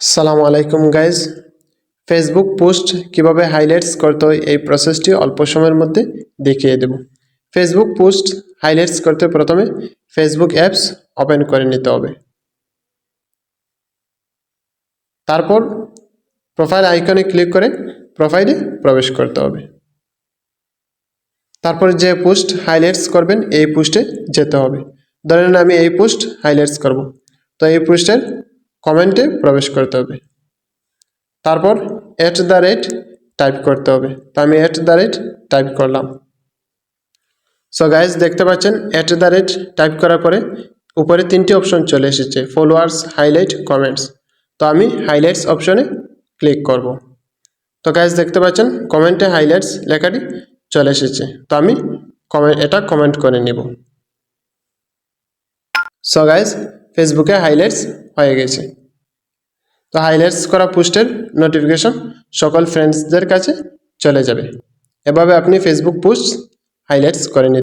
আসসালামু আলাইকুম guys Facebook post কীভাবে হাইলাইটস করতে হয়, এই প্রসেসটি অল্প সময়ের মধ্যে দেখিয়ে দেব। ফেসবুক পোস্ট হাইলাইটস করতে প্রথমে ফেসবুক অ্যাপস ওপেন করে নিতে হবে। তারপর প্রোফাইল আইকনে ক্লিক করে প্রোফাইলে প্রবেশ করতে হবে। তারপর যে পোস্ট হাইলাইটস করবেন, এই পোস্টে যেতে হবে। ধরেন আমি এই পোস্ট হাইলাইটস করব। তো এই পোস্টের কমেন্টে প্রবেশ করতে হবে। তারপর অ্যাট দ্য রেট টাইপ করতে হবে। তো আমি অ্যাট দ্য রেট টাইপ করলাম। সো গাইজ দেখতে পাচ্ছেন অ্যাট দ্য রেট টাইপ করার পরে উপরে তিনটি অপশন চলে এসেছে ফলোয়ার্স হাইলাইট কমেন্টস তো আমি হাইলাইটস অপশনে ক্লিক করব। তো গাইজ দেখতে পাচ্ছেন কমেন্টে হাইলাইটস লেখাটি চলে এসেছে। তো আমি কমেন্ট এটা কমেন্ট করে নিব। সো গাইজ ফেসবুকে হাইলাইটস হয়ে গেছে। তো হাইলাইটস করা পোস্টের নোটিফিকেশন সকল ফ্রেন্ডসদের কাছে চলে যাবে। এভাবে আপনি ফেসবুক পোস্ট হাইলাইটস করে নিতে